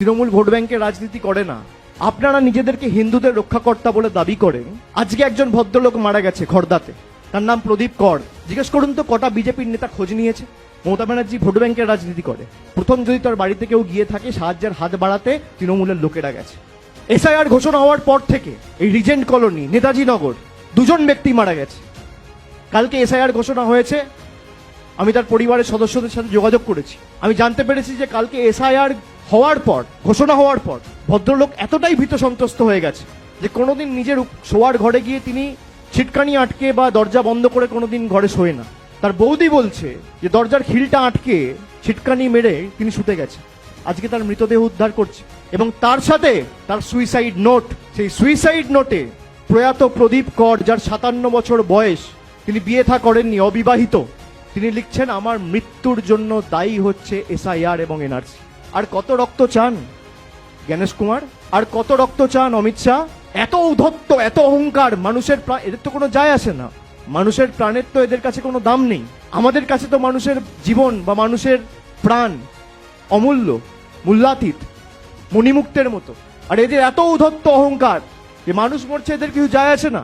Trinamool vote ব্যাংকের রাজনীতি করে না। আপনারা নিজেদেরকে হিন্দুদের রক্ষাকর্তা বলে দাবি করেন। আজকে একজন ভদ্রলোক মারা গেছে খর্দাতে। তার নাম প্রদীপ কর। জিজ্ঞেস করুন তো, কটা বিজেপির নেতা খোঁজ নিয়েছে? মমতা ব্যানার্জি ভোট ব্যাংকের রাজনীতি করে। প্রথম যদি তার বাড়িতে কেউ গিয়ে থাকে, সাহায্যের হাত বাড়াতে তৃণমূলের লোকেরা গেছে। এসআইআর ঘোষণা হওয়ার পর থেকে এই রিজেন্ট কলোনি নেতাজি নগর দুজন ব্যক্তি মারা গেছে। কালকে এসআইআর ঘোষণা হয়েছে। আমি তার পরিবারের সদস্যদের সাথে যোগাযোগ করেছি। আমি জানতে পেরেছি যে কালকে এসআইআর হওয়ার পর, ঘোষণা হওয়ার পর, ভদ্রলোক এতটাই ভীত সন্ত্রস্ত হয়ে গেছে যে কোনোদিন নিজের শোয়ার ঘরে গিয়ে তিনি ছিটকানি আটকে বা দরজা বন্ধ করে কোনোদিন ঘরে শোয় না। তার বৌদি বলছে যে দরজার খিলটা আটকে ছিটকানি মেরে তিনি শুতে গেছে আজকে তার মৃতদেহ উদ্ধার করছে এবং তার সাথে তার সুইসাইড নোট সেই সুইসাইড নোটে প্রয়াত প্রদীপ কর, যার সাতান্ন বছর বয়স তিনি বিয়ে থা করেননি, অবিবাহিত। তিনি লিখছেন, আমার মৃত্যুর জন্য দায়ী হচ্ছে এসআইআর এবং এনআরসি আর কত রক্ত চান, জ্ঞানেশ কুমার? আর কত রক্ত চান, অমিত শাহ? এত উদ্ধত্ত, এত অহংকার, মানুষের এদের তো কোনো যায় আসে না। মানুষের প্রাণের তো এদের কাছে কোনো দাম নেই। আমাদের কাছে তো মানুষের জীবন বা মানুষের প্রাণ অমূল্য, মূল্যাতীত, মণিমুক্তের মতো। আর এদের এত উদ্ধত্ত অহংকার যে মানুষ মরছে, এদের কিছু যায় আসে না।